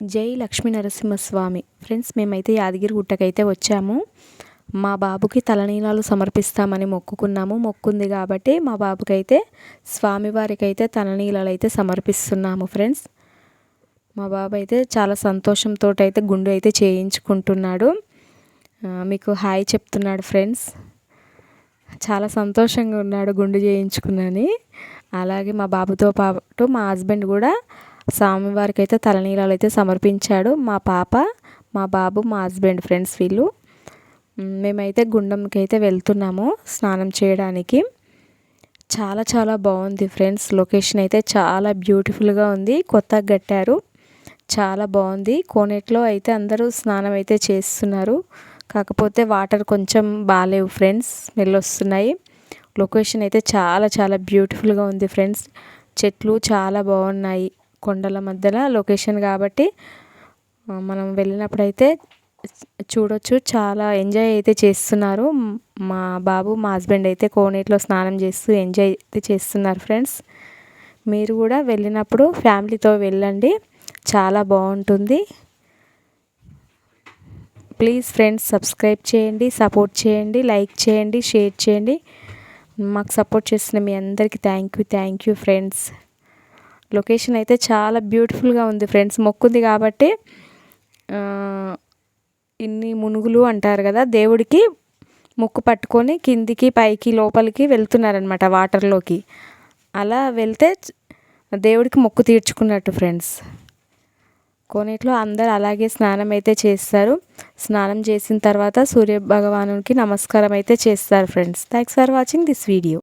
జై లక్ష్మీ నరసింహస్వామి. ఫ్రెండ్స్ మేమైతే యాదగిరి గుట్టకైతే వచ్చాము. మా బాబుకి తలనీలాలు సమర్పిస్తామని మొక్కుకున్నాము. మొక్కుంది కాబట్టి మా బాబుకైతే స్వామివారికి అయితే తలనీలాలు అయితే సమర్పిస్తున్నాము ఫ్రెండ్స్. మా బాబు అయితే చాలా సంతోషంతో అయితే గుండు అయితే చేయించుకుంటున్నాడు. మీకు హాయ్ చెప్తున్నాడు ఫ్రెండ్స్. చాలా సంతోషంగా ఉన్నాడు గుండు చేయించుకున్నని. అలాగే మా బాబుతో పాటు మా హస్బెండ్ కూడా స్వామివారికి అయితే తలనీలాలు అయితే సమర్పించాడు. మా పాప మా బాబు మా హస్బెండ్ ఫ్రెండ్స్ వీళ్ళు. మేమైతే గుండంకి అయితే వెళ్తున్నాము స్నానం చేయడానికి. చాలా చాలా బాగుంది ఫ్రెండ్స్ లొకేషన్ అయితే చాలా బ్యూటిఫుల్గా ఉంది. కొత్తగా కట్టారు. చాలా బాగుంది. కోనేట్లో అయితే అందరూ స్నానం అయితే చేస్తున్నారు. కాకపోతే వాటర్ కొంచెం బాగాలేవు ఫ్రెండ్స్ మెల్లొస్తున్నాయి వస్తున్నాయి లొకేషన్ అయితే చాలా చాలా బ్యూటిఫుల్గా ఉంది ఫ్రెండ్స్. చెట్లు చాలా బాగున్నాయి. కొండల మధ్యలో లొకేషన్ కాబట్టి మనం వెళ్ళినప్పుడైతే చూడొచ్చు. చాలా ఎంజాయ్ అయితే చేస్తున్నారు. మా బాబు మా హస్బెండ్ అయితే కోనేటిలో స్నానం చేస్తూ ఎంజాయ్ అయితే చేస్తున్నారు ఫ్రెండ్స్. మీరు కూడా వెళ్ళినప్పుడు ఫ్యామిలీతో వెళ్ళండి. చాలా బాగుంటుంది. ప్లీజ్ ఫ్రెండ్స్ సబ్స్క్రైబ్ చేయండి సపోర్ట్ చేయండి లైక్ చేయండి షేర్ చేయండి. మాకు సపోర్ట్ చేసిన మీ అందరికీ thank you thank you friends. Location అయితే చాలా బ్యూటిఫుల్గా ఉంది ఫ్రెండ్స్. మొక్కుంది కాబట్టి ఇన్ని మునుగులు అంటారు కదా దేవుడికి ముక్కు పట్టుకొని కిందికి పైకి లోపలికి వెళ్తున్నారనమాట వాటర్లోకి. అలా వెళ్తే దేవుడికి మొక్కు తీర్చుకున్నట్టు ఫ్రెండ్స్. కోనేట్లో అందరు అలాగే స్నానం అయితే చేస్తారు. స్నానం చేసిన తర్వాత సూర్య భగవానునికి నమస్కారం అయితే చేస్తారు friends. Thanks for watching this video